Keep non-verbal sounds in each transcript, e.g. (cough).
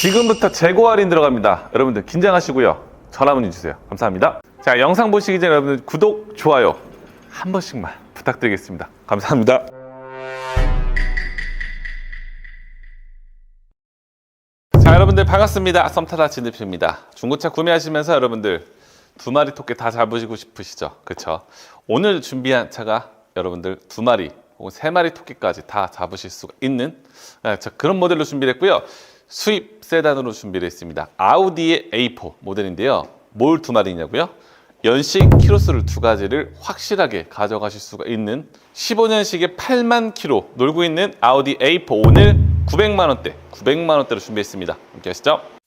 지금부터 재고 할인 들어갑니다. 여러분들 긴장하시고요. 전화 문의 주세요. 감사합니다. 자, 영상 보시기 전에 여러분들 구독, 좋아요 한 번씩만 부탁드리겠습니다. 감사합니다. 자, 여러분들 반갑습니다. 썸타다 진입입니다. 중고차 구매하시면서 여러분들 두 마리 토끼 다 잡으시고 싶으시죠? 그렇죠? 오늘 준비한 차가 여러분들 두 마리 혹은 세 마리 토끼까지 다 잡으실 수가 있는 아, 자, 그런 모델로 준비를 했고요. 수입 세단으로 준비를 했습니다. 아우디의 A4 모델인데요. 뭘 두 마리냐고요? 연식 키로수를 두 가지를 확실하게 가져가실 수가 있는 15년식의 8만 키로 놀고 있는 아우디 A4 오늘 900만 원대, 900만 원대로 준비했습니다. 함께 하시죠.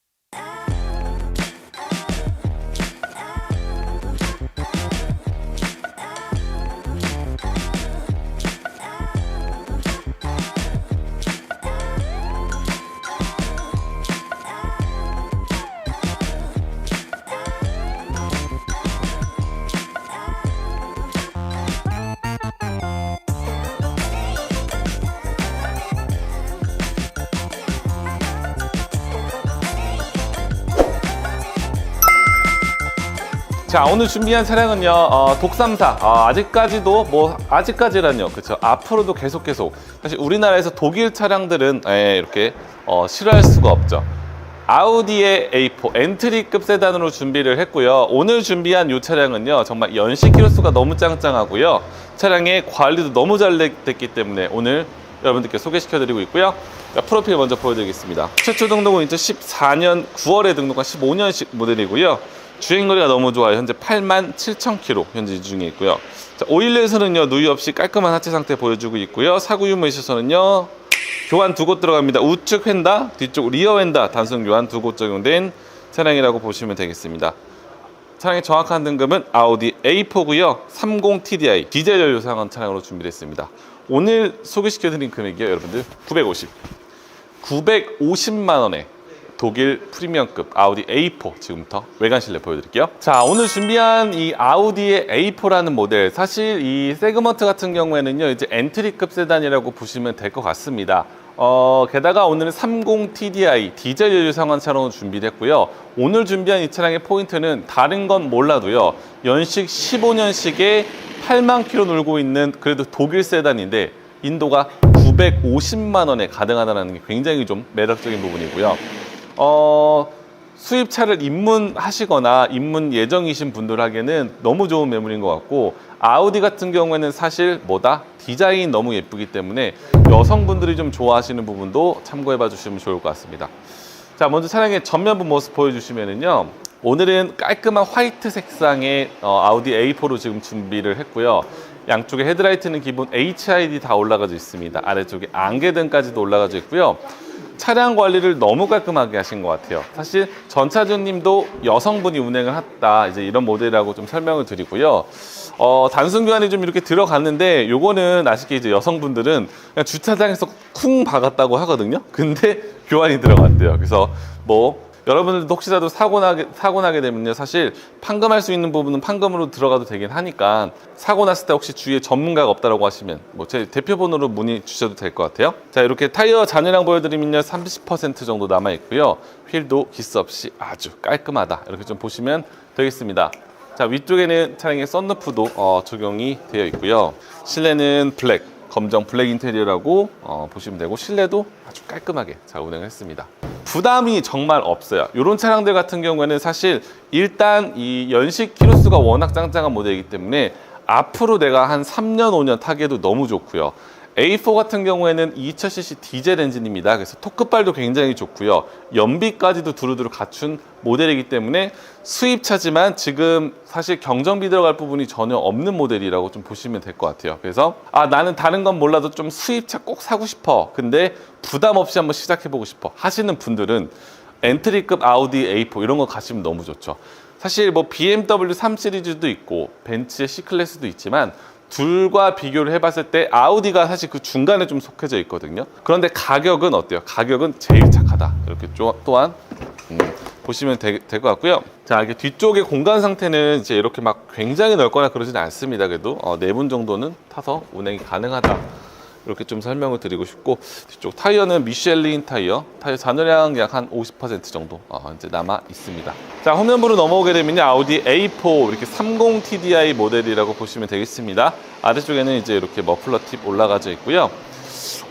자 오늘 준비한 차량은요 어, 독삼사. 어, 아직까지도 뭐 아직까지란요 그렇죠 앞으로도 계속 계속. 사실 우리나라에서 독일 차량들은 예, 이렇게 어, 싫어할 수가 없죠. 아우디의 A4 엔트리급 세단으로 준비를 했고요. 오늘 준비한 이 차량은요 정말 연식 키로수가 너무 짱짱하고요. 차량의 관리도 너무 잘 됐기 때문에 오늘 여러분들께 소개시켜 드리고 있고요. 자, 프로필 먼저 보여드리겠습니다. 최초 등록은 2014년 9월에 등록한 15년식 모델이고요 주행거리가 너무 좋아요. 현재 8만 7천 킬로 현재 중에 있고요. 자, 오일렛에서는요 누이 없이 깔끔한 하체 상태 보여주고 있고요. 사구 유무에 있어서는요 교환 두 곳 들어갑니다. 우측 휀다, 뒤쪽 리어 휀다 단순 교환 두 곳 적용된 차량이라고 보시면 되겠습니다. 차량의 정확한 등급은 아우디 A4고요. 30 TDI 디젤 연료 사용한 차량으로 준비됐습니다. 오늘 소개시켜드린 금액이요, 여러분들 950, 950만 원에 독일 프리미엄급 아우디 A4 지금부터 외관 실내 보여드릴게요. 자, 오늘 준비한 이 아우디의 A4라는 모델 사실 이 세그먼트 같은 경우에는요 이제 엔트리급 세단이라고 보시면 될 것 같습니다. 어, 게다가 오늘은 30 TDI 디젤 연료 상환 차량으로 준비됐고요. 오늘 준비한 이 차량의 포인트는 다른 건 몰라도요. 연식 15년식에 8만 킬로 놀고 있는 그래도 독일 세단인데 인도가 950만 원에 가능하다는 게 굉장히 좀 매력적인 부분이고요. 어, 수입차를 입문하시거나 입문 예정이신 분들에게는 너무 좋은 매물인 것 같고 아우디 같은 경우에는 사실 뭐다? 디자인 너무 예쁘기 때문에 여성분들이 좀 좋아하시는 부분도 참고해 봐 주시면 좋을 것 같습니다. 자 먼저 차량의 전면부 모습 보여주시면은요 오늘은 깔끔한 화이트 색상의 어, 아우디 A4로 지금 준비를 했고요. 양쪽에 헤드라이트는 기본 HID 다 올라가져 있습니다. 아래쪽에 안개등까지도 올라가져 있고요 차량 관리를 너무 깔끔하게 하신 것 같아요. 사실 전차주님도 여성분이 운행을 했다 이제 이런 모델이라고 좀 설명을 드리고요. 어, 단순 교환이 좀 이렇게 들어갔는데 요거는 아쉽게 이제 여성분들은 그냥 주차장에서 쿵 박았다고 하거든요. 근데 교환이 들어갔대요. 그래서 뭐 여러분들도 혹시라도 사고 나게 사고 나게 되면요. 사실 판금할 수 있는 부분은 판금으로 들어가도 되긴 하니까 사고 났을 때 혹시 주위에 전문가가 없다라고 하시면 뭐 제 대표번호로 문의 주셔도 될 것 같아요. 자 이렇게 타이어 잔여량 보여드리면요. 30% 정도 남아 있고요. 휠도 기스 없이 아주 깔끔하다. 이렇게 좀 보시면 되겠습니다. 자 위쪽에는 차량의 썬루프도 어, 적용이 되어 있고요. 실내는 블랙 검정 블랙 인테리어라고 어, 보시면 되고 실내도 아주 깔끔하게 잘 운행을 했습니다. 부담이 정말 없어요. 이런 차량들 같은 경우에는 사실 일단 이 연식 키로수가 워낙 짱짱한 모델이기 때문에 앞으로 내가 한 3년 5년 타기에도 너무 좋고요. A4 같은 경우에는 2000cc 디젤 엔진입니다. 그래서 토크발도 굉장히 좋고요. 연비까지도 두루두루 갖춘 모델이기 때문에 수입차지만 지금 사실 경정비 들어갈 부분이 전혀 없는 모델이라고 좀 보시면 될 것 같아요. 그래서 아 나는 다른 건 몰라도 좀 수입차 꼭 사고 싶어. 근데 부담 없이 한번 시작해 보고 싶어 하시는 분들은 엔트리급 아우디 A4 이런 거 가시면 너무 좋죠. 사실 뭐 BMW 3 시리즈도 있고 벤츠의 C 클래스도 있지만 둘과 비교를 해봤을 때 아우디가 사실 그 중간에 좀 속해져 있거든요. 그런데 가격은 어때요? 가격은 제일 착하다. 이렇게 또- 또한 음, 보시면 될 것 같고요. 자, 이게 뒤쪽의 공간 상태는 이제 이렇게 막 굉장히 넓거나 그러지는 않습니다. 그래도 어, 네분 정도는 타서 운행이 가능하다. 이렇게 좀 설명을 드리고 싶고 뒤쪽 타이어는 미쉐린 타이어. 타이어 잔여량 약 한 50% 정도 어, 이제 남아 있습니다. 자 후면부로 넘어오게 되면 아우디 A4 이렇게 30 TDI 모델이라고 보시면 되겠습니다. 아래쪽에는 이제 이렇게 머플러 팁 올라가져 있고요.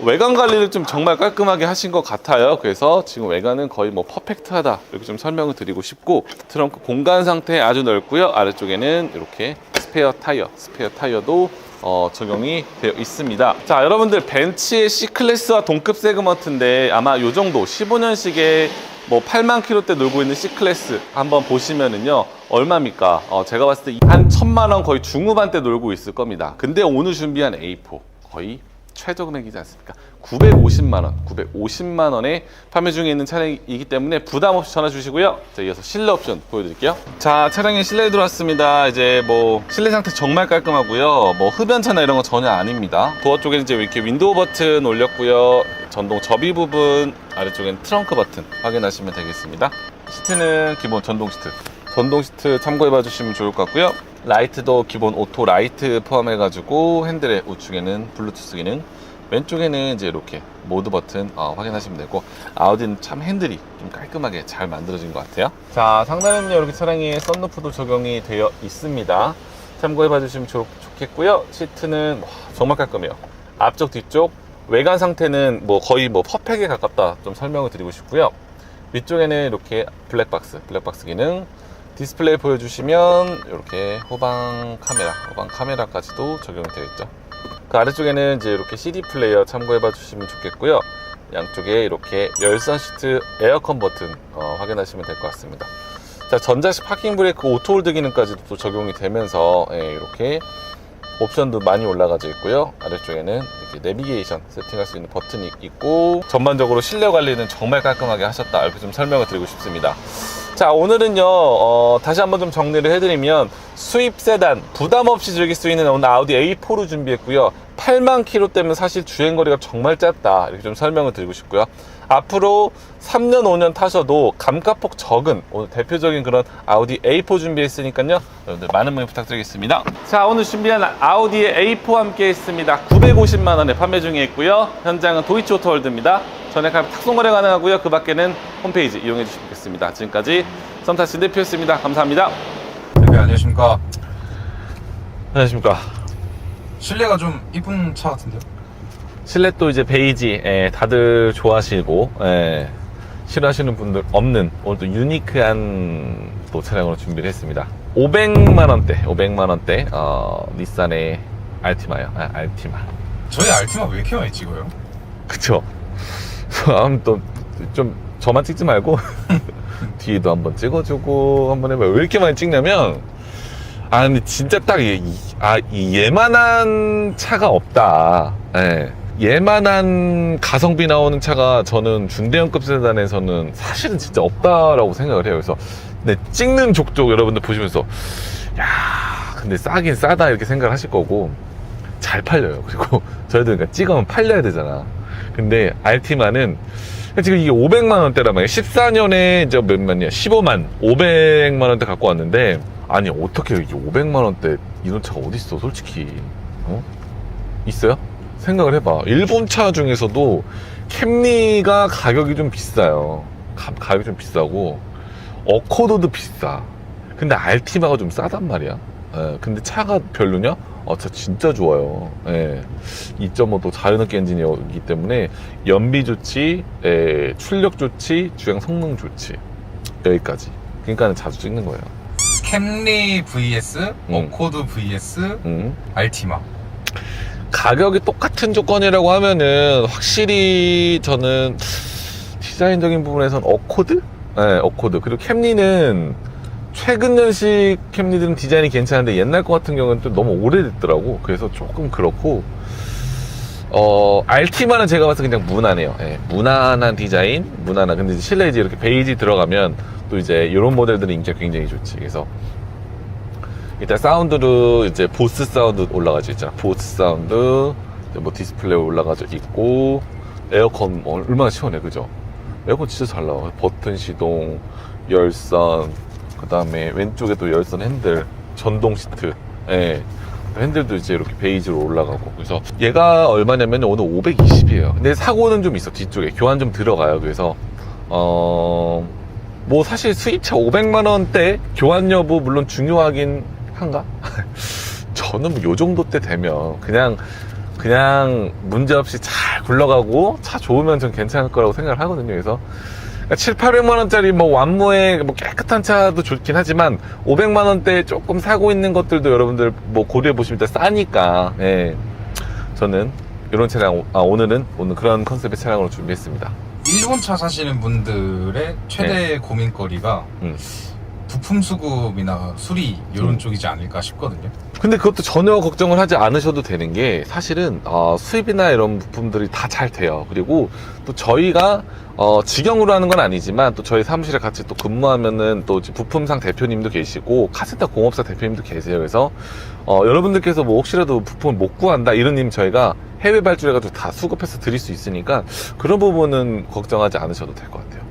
외관 관리를 좀 정말 깔끔하게 하신 것 같아요. 그래서 지금 외관은 거의 뭐 퍼펙트하다 이렇게 좀 설명을 드리고 싶고 트렁크 공간 상태 아주 넓고요. 아래쪽에는 이렇게 스페어 타이어, 스페어 타이어도 어, 적용이 되어 있습니다. 자, 여러분들 벤츠의 C 클래스와 동급 세그먼트인데 아마 요 정도 15년식의 뭐 8만 킬로대 놀고 있는 C 클래스 한번 보시면은요 얼마입니까? 어, 제가 봤을 때 한 천만 원 거의 중후반대 놀고 있을 겁니다. 근데 오늘 준비한 A4 거의 최저 금액이지 않습니까? 950만 원, 950만 원에 판매 중에 있는 차량이기 때문에 부담 없이 전화 주시고요. 자, 이어서 실내 옵션 보여드릴게요. 자, 차량의 실내에 들어왔습니다. 이제 뭐 실내 상태 정말 깔끔하고요. 뭐 흡연차나 이런 거 전혀 아닙니다. 도어 쪽에는 이제 이렇게 윈도우 버튼 올렸고요. 전동 접이 부분 아래쪽엔 트렁크 버튼 확인하시면 되겠습니다. 시트는 기본 전동 시트. 전동 시트 참고해 봐 주시면 좋을 것 같고요. 라이트도 기본 오토 라이트 포함해가지고 핸들의 우측에는 블루투스 기능, 왼쪽에는 이제 이렇게 모드 버튼 어, 확인하시면 되고 아우디는 참 핸들이 좀 깔끔하게 잘 만들어진 것 같아요. 자 상단에는요 이렇게 차량에 썬루프도 적용이 되어 있습니다. 참고해 봐 주시면 좋, 좋겠고요. 시트는 와, 정말 깔끔해요. 앞쪽 뒤쪽 외관 상태는 뭐 거의 뭐 퍼펙에 가깝다 좀 설명을 드리고 싶고요. 위쪽에는 이렇게 블랙박스, 블랙박스 기능 디스플레이 보여주시면 이렇게 후방 카메라, 후방 카메라까지도 적용이 되어 있죠. 그 아래쪽에는 이제 이렇게 CD 플레이어 참고해봐 주시면 좋겠고요. 양쪽에 이렇게 열선 시트 에어컨 버튼 어, 확인하시면 될 것 같습니다. 자, 전자식 파킹 브레이크 오토 홀드 기능까지도 또 적용이 되면서 예, 이렇게 옵션도 많이 올라가져 있고요. 아래쪽에는 이렇게 내비게이션 세팅할 수 있는 버튼이 있고 전반적으로 실내 관리는 정말 깔끔하게 하셨다. 이렇게 좀 설명을 드리고 싶습니다. 자 오늘은요 어, 다시 한번 좀 정리를 해드리면 수입 세단 부담 없이 즐길 수 있는 오늘 아우디 A4를 준비했고요 8만 킬로대면 사실 주행 거리가 정말 짧다 이렇게 좀 설명을 드리고 싶고요 앞으로 3년 5년 타셔도 감가폭 적은 오늘 대표적인 그런 아우디 A4 준비했으니까요. 여러분들 많은 문의 부탁드리겠습니다. 자 오늘 준비한 아우디의 A4 함께 했습니다. 950만 원에 판매 중에 있고요. 현장은 도이치 오토월드입니다. 전액 탁송 거래 가능하고요. 그 밖에는 홈페이지 이용해 주시면 좋겠습니다. 지금까지 썸타신 대표였습니다. 감사합니다. 네, 안녕하십니까. 안녕하십니까? 실내가 좀 이쁜 차 같은데요? 실내 또 이제 베이지 예, 다들 좋아하시고 예, 싫어하시는 분들 없는 오늘 또 유니크한 또 차량으로 준비를 했습니다. 500만 원대 500만 원대 어, 닛산의 알티마요. 아, 알티마. 저희 알티마 왜 이렇게 많이 찍어요? 그쵸. (laughs) 또좀 저만 찍지 말고 (laughs) 뒤에도 한번 찍어주고 한번 해봐요. 왜 이렇게 많이 찍냐면 아 근데 진짜 딱 이, 이- 아, 이 얘만한 차가 없다. 예. 얘만한 가성비 나오는 차가 저는 중대형급 세단에서는 사실은 진짜 없다라고 생각을 해요 그래서 근데 찍는 족족 여러분들 보시면서 야 근데 싸긴 싸다 이렇게 생각을 하실 거고 잘 팔려요 그리고 (laughs) 저희들 그러니까 찍으면 팔려야 되잖아 근데 알티마는 지금 이게 500만 원대란 말이에요. 14년에 이제 몇만이야? 15만, 500만 원대 갖고 왔는데 아니 어떻게 이게 500만 원대 이런 차가 어디 있어? 솔직히 어? 있어요? 생각을 해봐. 일본 차 중에서도 캠리가 가격이 좀 비싸요. 가, 가격이 좀 비싸고 어코드도 비싸. 근데 알티마가 좀 싸단 말이야. 예, 근데 차가 별로냐? 아, 차 진짜 좋아요. 예. 2.5도 자연흡기 엔진이기 때문에 연비 좋지, 예, 출력 좋지, 주행 성능 좋지. 여기까지. 그러니까 자주 찍는 거예요. 캠리 vs 음. 어코드 vs 음. 알티마. 가격이 똑같은 조건이라고 하면은 확실히 저는 디자인적인 부분에선 어코드? 네, 어코드. 그리고 캠리는 최근 년식 캠리들은 디자인이 괜찮은데 옛날 거 같은 경우는 또 너무 오래됐더라고. 그래서 조금 그렇고 어, 알티마는 제가 봐서 그냥 무난해요. 예, 무난한 디자인, 무난한. 근데 실내 이제 이렇게 베이지 들어가면 또 이제 이런 모델들은 인기가 굉장히 좋지. 그래서 일단 사운드로 이제 보스 사운드 올라가져 있잖아. 보스 사운드, 뭐 디스플레이 올라가져 있고, 에어컨 뭐 얼마나 시원해, 그죠? 에어컨 진짜 잘 나와. 버튼 시동, 열선, 그 다음에 왼쪽에 또 열선 핸들, 전동 시트, 예. 핸들도 이제 이렇게 베이지로 올라가고 그래서 얘가 얼마냐면 오늘 520이에요. 근데 사고는 좀 있어 뒤쪽에 교환 좀 들어가요. 그래서 어. 뭐 사실 수입차 500만 원대 교환 여부 물론 중요하긴 한가? (laughs) 저는 뭐요 정도 때 되면 그냥 그냥 문제 없이 잘 굴러가고 차 좋으면 전 괜찮을 거라고 생각을 하거든요. 그래서 7, 800만 원짜리 뭐 완무에 뭐 깨끗한 차도 좋긴 하지만 500만 원대 조금 사고 있는 것들도 여러분들 뭐 고려해 보시면 싸니까 예. 저는 이런 차량 아, 오늘은 오늘 그런 컨셉의 차량으로 준비했습니다. 일본 차 사시는 분들의 최대 고민거리가 음. 부품 수급이나 수리 이런 음. 쪽이지 않을까 싶거든요. 근데 그것도 전혀 걱정을 하지 않으셔도 되는 게 사실은 어, 수입이나 이런 부품들이 다 잘 돼요. 그리고 또 저희가 어, 직영으로 하는 건 아니지만 또 저희 사무실에 같이 또 근무하면은 또 부품상 대표님도 계시고 카센터 공업사 대표님도 계세요. 그래서 어, 여러분들께서 뭐 혹시라도 부품을 못 구한다 이런 님 저희가 해외 발주해가지고 다 수급해서 드릴 수 있으니까 그런 부분은 걱정하지 않으셔도 될 것 같아요.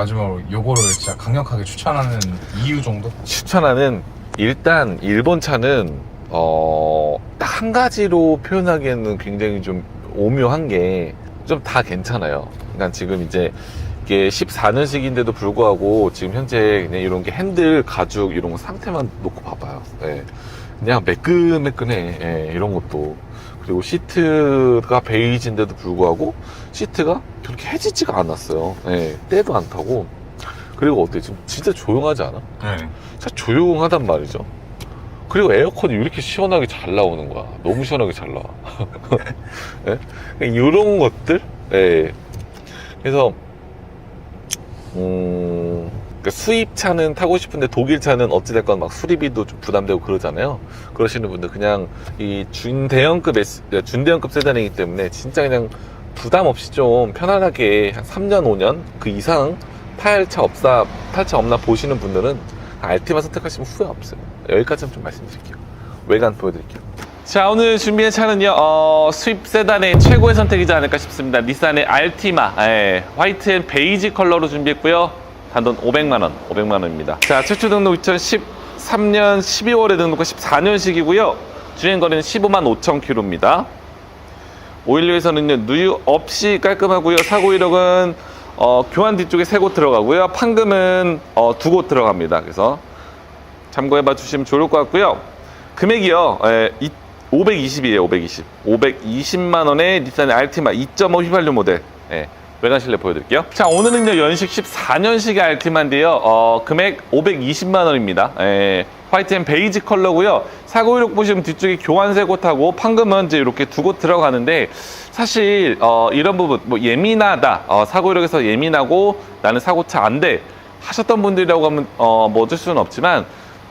네. 마지막으로 요거를 진짜 강력하게 추천하는 이유 정도? 추천하는 일단 일본 차는 어, 딱 한 가지로 표현하기에는 굉장히 좀 오묘한 게 좀 다 괜찮아요. 그러니까 지금 이제 이게 14년식인데도 불구하고 지금 현재 그냥 이런 게 핸들 가죽 이런 거 상태만 놓고 봐봐요. 예. 그냥 매끈매끈해. 예, 이런 것도. 그리고 시트가 베이지인데도 불구하고 시트가 그렇게 해지지가 않았어요. 예, 때도 안 타고. 그리고 어때? 지금 진짜 조용하지 않아? 네. 진짜 조용하단 말이죠. 그리고 에어컨이 왜 이렇게 시원하게 잘 나오는 거야? 너무 시원하게 잘 나와. (laughs) 예? 이런 것들? 예. 그래서, 음, 그러니까 수입차는 타고 싶은데 독일차는 어찌됐건 막 수리비도 좀 부담되고 그러잖아요. 그러시는 분들 그냥 이 준대형급, 준대형급 세단이기 때문에 진짜 그냥 부담 없이 좀 편안하게 한 3년, 5년 그 이상 탈 차 없사, 탈차 없나 보시는 분들은 알티마 선택하시면 후회 없어요. 여기까지만 좀 말씀드릴게요. 외관 보여드릴게요. 자, 오늘 준비한 차는요, 어, 수입 세단의 최고의 선택이지 않을까 싶습니다. 닛산의 알티마, 예, 화이트 앤 베이지 컬러로 준비했고요. 단돈 500만 원, 500만 원입니다. 자, 최초 등록 2013년 12월에 등록한 14년식이고요. 주행 거리는 15만 5천 킬로입니다. 오일류에서는요 누유 없이 깔끔하고요. 사고 이력은 어, 교환 뒤쪽에 세 곳 들어가고요. 판금은 어, 두곳 들어갑니다. 그래서 참고해봐 주시면 좋을 것 같고요. 금액이요 에, 520이에요 520 520만 원의 닛산의 알티마 2.5 휘발유 모델. 예, 외관 실내 보여드릴게요. 자 오늘은요 연식 14년식의 알티마인데요. 어, 금액 520만 원입니다. 예, 화이트 앤 베이지 컬러고요. 사고 이력 보시면 뒤쪽에 교환세 곳하고 판금은 이제 이렇게 두 곳 들어가는데 사실 어, 이런 부분 뭐 예민하다 어, 사고 이력에서 예민하고 나는 사고 차 안 돼 하셨던 분들이라고 하면 어, 뭐 어쩔 수는 없지만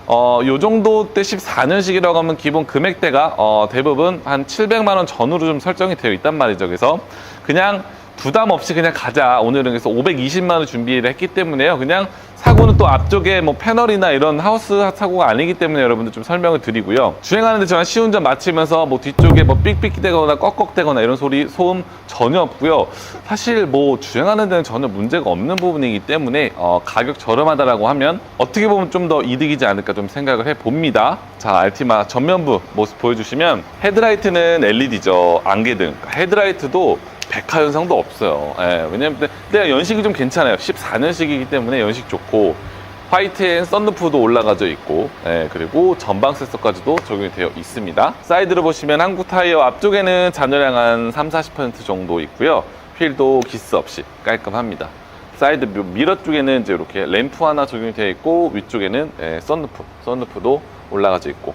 어, 요 정도 때 14년식이라고 하면 기본 금액대가 어, 대부분 한 700만 원 전후로 좀 설정이 되어 있단 말이죠. 그래서 그냥 부담 없이 그냥 가자. 오늘은 그래서 520만 원 준비를 했기 때문에요. 그냥 사고는 또 앞쪽에 뭐 패널이나 이런 하우스 사고가 아니기 때문에 여러분들 좀 설명을 드리고요. 주행하는데 저는 시운전 마치면서 뭐 뒤쪽에 뭐 삑삑대거나 꺽꺽대거나 이런 소리 소음 전혀 없고요. 사실 뭐 주행하는 데는 전혀 문제가 없는 부분이기 때문에 어, 가격 저렴하다라고 하면 어떻게 보면 좀 더 이득이지 않을까 좀 생각을 해 봅니다. 자, 알티마 전면부 모습 보여주시면 헤드라이트는 LED죠. 안개등. 헤드라이트도 백화 현상도 없어요. 예, 왜냐면 근데 연식이 좀 괜찮아요. 14년식이기 때문에 연식 좋고 화이트엔 썬루프도 올라가져 있고 예, 그리고 전방 센서까지도 적용이 되어 있습니다. 사이드로 보시면 한국 타이어 앞쪽에는 잔여량 한 3, 40% 정도 있고요. 휠도 기스 없이 깔끔합니다. 사이드 미- 미러 쪽에는 이제 이렇게 램프 하나 적용이 되어 있고 위쪽에는 예, 썬루프, 썬루프도 올라가져 있고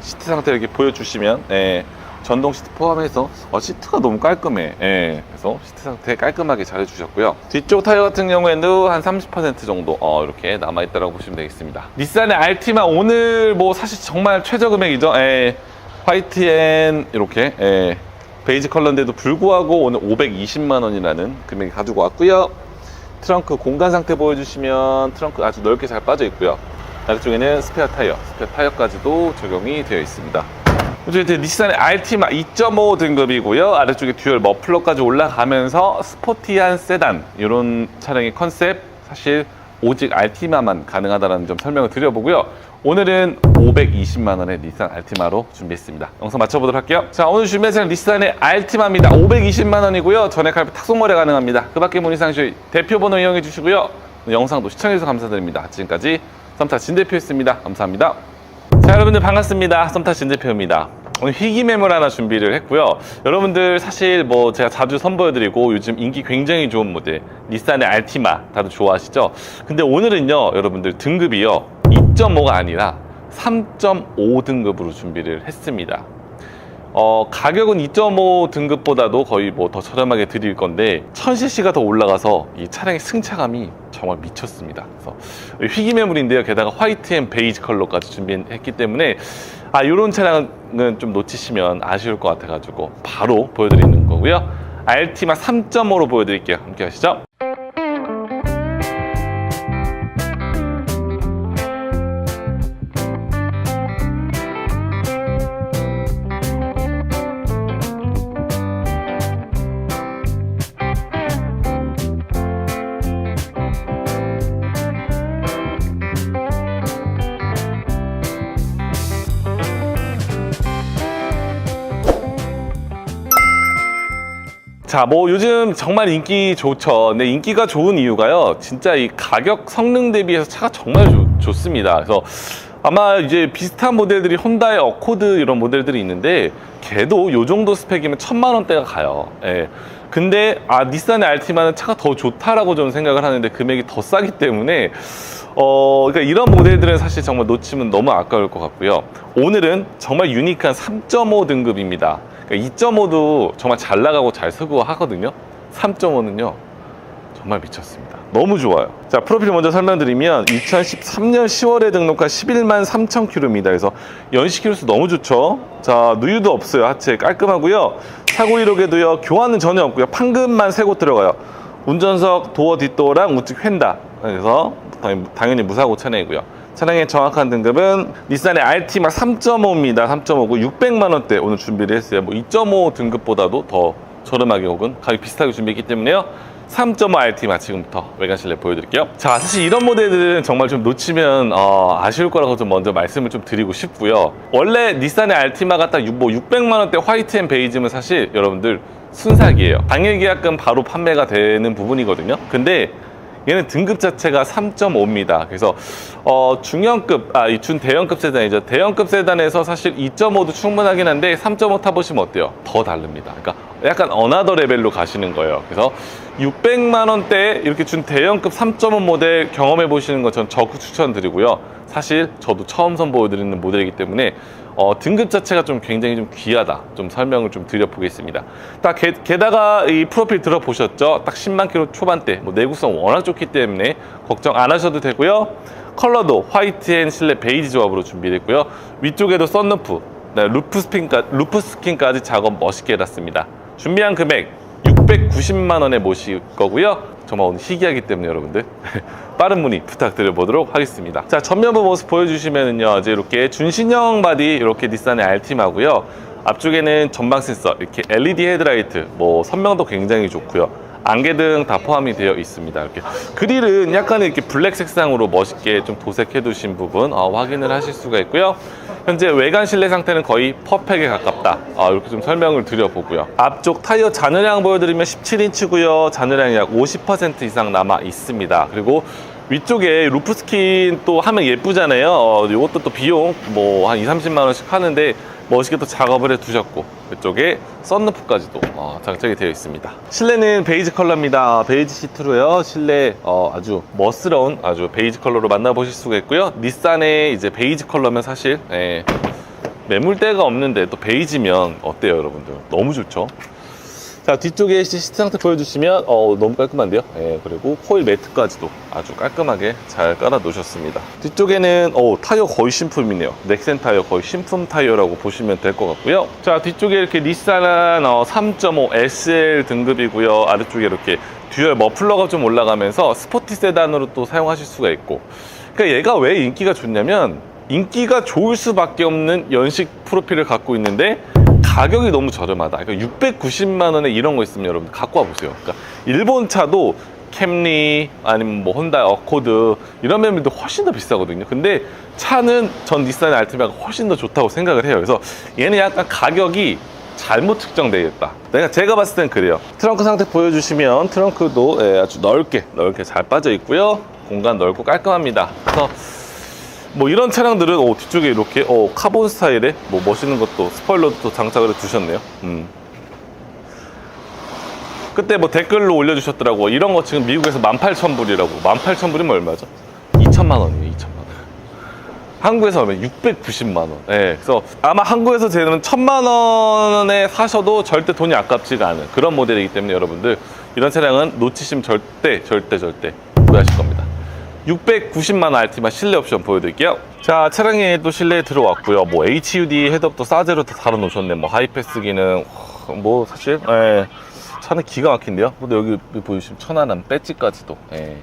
시트 상태 이렇게 보여주시면 예, 전동 시트 포함해서 어, 시트가 너무 깔끔해. 예, 그래서 시트 상태 깔끔하게 잘 해주셨고요. 뒤쪽 타이어 같은 경우에는 한30% 정도 어, 이렇게 남아있다고 보시면 되겠습니다. 닛산의 알티마 오늘 뭐 사실 정말 최저 금액이죠. 예, 화이트엔 이렇게 예, 베이지 컬러인데도 불구하고 오늘 520만 원이라는 금액이 가지고 왔고요. 트렁크 공간 상태 보여주시면 트렁크 아주 넓게 잘 빠져 있고요. 아래쪽에는 스페어 타이어, 스페어 타이어까지도 적용이 되어 있습니다. 이제 닛산의 알티마 2.5 등급이고요. 아래쪽에 듀얼 머플러까지 올라가면서 스포티한 세단 이런 차량의 컨셉 사실 오직 알티마만 가능하다는 점 설명을 드려보고요. 오늘은 520만 원의 닛산 알티마로 준비했습니다. 영상 맞춰보도록 할게요. 자, 오늘 준비한 차량 닛산의 알티마입니다. 520만 원이고요. 전액 할부 탁송 거래 가능합니다. 그 밖에 문의 상시 대표 번호 이용해 주시고요. 영상도 시청해 주셔서 감사드립니다. 지금까지 썸타 진 대표였습니다. 감사합니다. 자, 여러분들 반갑습니다. 썸타 진 대표입니다. 오늘 희귀 매물 하나 준비를 했고요. 여러분들 사실 뭐 제가 자주 선보여드리고 요즘 인기 굉장히 좋은 모델 닛산의 알티마 다들 좋아하시죠? 근데 오늘은요, 여러분들 등급이요 2.5가 아니라 3.5 등급으로 준비를 했습니다. 어, 가격은 2.5 등급보다도 거의 뭐 더 저렴하게 드릴 건데 1000cc가 더 올라가서 이 차량의 승차감이 정말 미쳤습니다. 그래서 희귀 매물인데요. 게다가 화이트 앤 베이지 컬러까지 준비했기 때문에 아 이런 차량은 좀 놓치시면 아쉬울 것 같아가지고 바로 보여드리는 거고요. 알티마 3.5로 보여드릴게요. 함께 하시죠. 자, 뭐 요즘 정말 인기 좋죠. 근데 인기가 좋은 이유가요. 진짜 이 가격 성능 대비해서 차가 정말 좋, 좋습니다. 그래서 아마 이제 비슷한 모델들이 혼다의 어코드 이런 모델들이 있는데 걔도 요 정도 스펙이면 천만 원대가 가요. 예. 근데 아 닛산의 알티마는 차가 더 좋다라고 저는 생각을 하는데 금액이 더 싸기 때문에 어, 그러니까 이런 모델들은 사실 정말 놓치면 너무 아까울 것 같고요. 오늘은 정말 유니크한 3.5 등급입니다. 그러니까 2.5도 정말 잘 나가고 잘 쓰고 하거든요. 3.5는요. 정말 미쳤습니다. 너무 좋아요. 자, 프로필 먼저 설명드리면 2013년 10월에 등록한 11만 3천 킬로입니다. 그래서 연식 키로수 너무 좋죠. 자, 누유도 없어요. 하체 깔끔하고요. 사고 이력에도요. 교환은 전혀 없고요. 판금만 세 곳 들어가요. 운전석, 도어 뒷도어랑 우측 휀다. 그래서 당연히- 무사고 차량이고요. 차량의 정확한 등급은 닛산의 알티마 3.5입니다. 3.5고 600만 원대 오늘 준비를 했어요. 뭐 2.5 등급보다도 더 저렴하게 혹은 가격 비슷하게 준비했기 때문에요. 3.5 알티마 지금부터 외관 실내 보여드릴게요. 자, 사실 이런 모델들은 정말 좀 놓치면 어, 아쉬울 거라고 좀 먼저 말씀을 좀 드리고 싶고요. 원래 닛산의 알티마가 딱뭐 600만 원대 화이트 앤 베이지면 사실 여러분들 순삭이에요. 당일 계약금 바로 판매가 되는 부분이거든요. 근데 얘는 등급 자체가 3.5입니다. 그래서 어, 중형급, 아, 이 준대형급 세단이죠. 대형급 세단에서 사실 2.5도 충분하긴 한데 3.5 타보시면 어때요? 더 다릅니다. 그러니까 약간 어나더 레벨로 가시는 거예요. 그래서 600만 원대 이렇게 준 대형급 3.5 모델 경험해 보시는 거전 적극 추천드리고요. 사실 저도 처음 선보여드리는 모델이기 때문에 어, 등급 자체가 좀 굉장히 좀 귀하다. 좀 설명을 좀 드려보겠습니다. 딱 게, 게다가 이 프로필 들어보셨죠? 딱 10만 킬로 초반대. 뭐 내구성 워낙 좋기 때문에 걱정 안 하셔도 되고요. 컬러도 화이트 앤 실내 베이지 조합으로 준비됐고요. 위쪽에도 썬루프, 네, 루프 스킨까지 작업 멋있게 해놨습니다. 준비한 금액 690만 원에 모실 거고요. 정말 오늘 희귀하기 때문에 여러분들 (laughs) 빠른 문의 부탁드려 보도록 하겠습니다. 자 전면부 모습 보여주시면은요 이제 이렇게 준신형 바디 이렇게 닛산의 알티마고요. 앞쪽에는 전방 센서 이렇게 LED 헤드라이트 뭐 선명도 굉장히 좋고요. 안개등 다 포함이 되어 있습니다. 이렇게 그릴은 약간 이렇게 블랙 색상으로 멋있게 좀 도색해 두신 부분 어, 확인을 하실 수가 있고요. 현재 외관 실내 상태는 거의 퍼펙에 가깝다. 어, 이렇게 좀 설명을 드려보고요. 앞쪽 타이어 잔여량 보여드리면 17인치고요. 잔여량이 약 50% 이상 남아 있습니다. 그리고 위쪽에 루프 스킨 또 하면 예쁘잖아요. 어, 이것도 또 비용 뭐 한 2, 30만 원씩 하는데 멋있게 또 작업을 해 두셨고 그쪽에 썬루프까지도 어, 장착이 되어 있습니다. 실내는 베이지 컬러입니다. 베이지 시트로요. 실내 어, 아주 멋스러운 아주 베이지 컬러로 만나보실 수가 있고요. 닛산의 이제 베이지 컬러면 사실 예, 매물대가 없는데 또 베이지면 어때요, 여러분들? 너무 좋죠. 자 뒤쪽에 시트 상태 보여주시면 어, 너무 깔끔한데요? 예, 그리고 코일 매트까지도 아주 깔끔하게 잘 깔아 놓으셨습니다. 뒤쪽에는 어, 타이어 거의 신품이네요. 넥센 타이어 거의 신품 타이어라고 보시면 될 것 같고요. 자 뒤쪽에 이렇게 닛산은 어, 3.5 SL 등급이고요. 아래쪽에 이렇게 듀얼 머플러가 좀 올라가면서 스포티 세단으로 또 사용하실 수가 있고. 그러니까 얘가 왜 인기가 좋냐면 인기가 좋을 수밖에 없는 연식 프로필을 갖고 있는데 가격이 너무 저렴하다. 그러니까 690만 원에 이런 거 있으면 여러분 갖고 와 보세요. 그러니까 일본 차도 캠리 아니면 뭐 혼다 어코드 이런 멤버도 훨씬 더 비싸거든요. 근데 차는 전 닛산 알티마가 훨씬 더 좋다고 생각을 해요. 그래서 얘는 약간 가격이 잘못 측정되겠다. 내가 제가 봤을 땐 그래요. 트렁크 상태 보여주시면 트렁크도 예, 아주 넓게 넓게 잘 빠져 있고요. 공간 넓고 깔끔합니다. 그래서 뭐 이런 차량들은 오, 뒤쪽에 이렇게 어, 카본 스타일의 뭐 멋있는 것도 스포일러도 또 장착을 해 두셨네요. 음. 그때 뭐 댓글로 올려주셨더라고. 이런 거 지금 미국에서 18,000불이라고. 18,000불이면 얼마죠? 2천만 원이에요, 2천만 원. 한국에서 얼마? 690만 원. 예. 그래서 아마 한국에서 제는 1000만 원에 사셔도 절대 돈이 아깝지가 않은 그런 모델이기 때문에 여러분들 이런 차량은 놓치시면 절대, 절대, 절대 후회하실 겁니다. 690만 원 RT만 실내 옵션 보여드릴게요. 자, 차량에 또 실내에 들어왔고요. 뭐 HUD 헤드업도 싸제로 다 달아놓으셨네. 뭐 하이패스 기능, 뭐 사실, 예. 차는 기가 막힌데요. 근데 여기 보이시면 천안함 배지까지도. 예.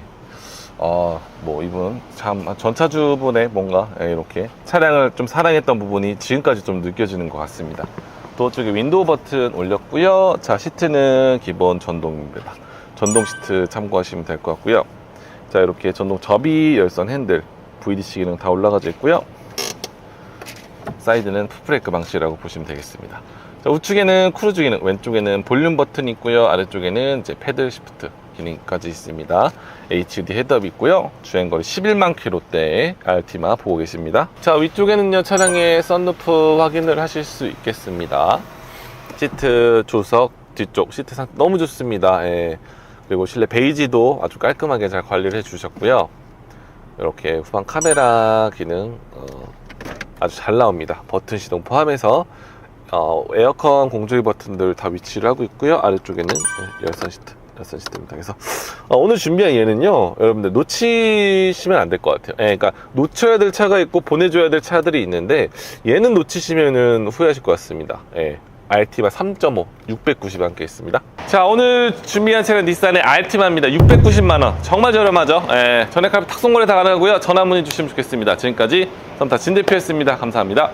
어, 뭐 이분 참 전차주분의 뭔가 예, 이렇게 차량을 좀 사랑했던 부분이 지금까지 좀 느껴지는 것 같습니다. 또 쪽에 윈도우 버튼 올렸고요. 자 시트는 기본 전동입니다. 전동 시트 참고하시면 될 것 같고요. 자 이렇게 전동 접이 열선 핸들 VDC 기능 다 올라가져 있고요. 사이드는 풋브레이크 방식이라고 보시면 되겠습니다. 자, 우측에는 크루즈 기능, 왼쪽에는 볼륨 버튼 있고요. 아래쪽에는 이제 패들 시프트 기능까지 있습니다. HUD 헤드업 있고요. 주행거리 11만 킬로대의 알티마 보고 계십니다. 자, 위쪽에는요, 차량의 썬루프 확인을 하실 수 있겠습니다. 시트 조석 뒤쪽 시트 상태 너무 좋습니다. 예. 그리고 실내 베이지도 아주 깔끔하게 잘 관리를 해주셨고요. 이렇게 후방 카메라 기능 어, 아주 잘 나옵니다. 버튼 시동 포함해서 어, 에어컨 공조기 버튼들 다 위치를 하고 있고요. 아래쪽에는 네, 열선 시트, 열선 시트입니다. 그래서 어, 오늘 준비한 얘는요, 여러분들 놓치시면 안 될 것 같아요. 예, 그러니까 놓쳐야 될 차가 있고 보내줘야 될 차들이 있는데 얘는 놓치시면은 후회하실 것 같습니다. 예. 알티마 3.5 690 함께 있습니다. 자 오늘 준비한 차량 닛산의 알티마입니다. 690만 원 정말 저렴하죠. 예, 전액 할부 탁송거래 다 가능하고요. 전화 문의 주시면 좋겠습니다. 지금까지 썸타 진대표였습니다. 감사합니다.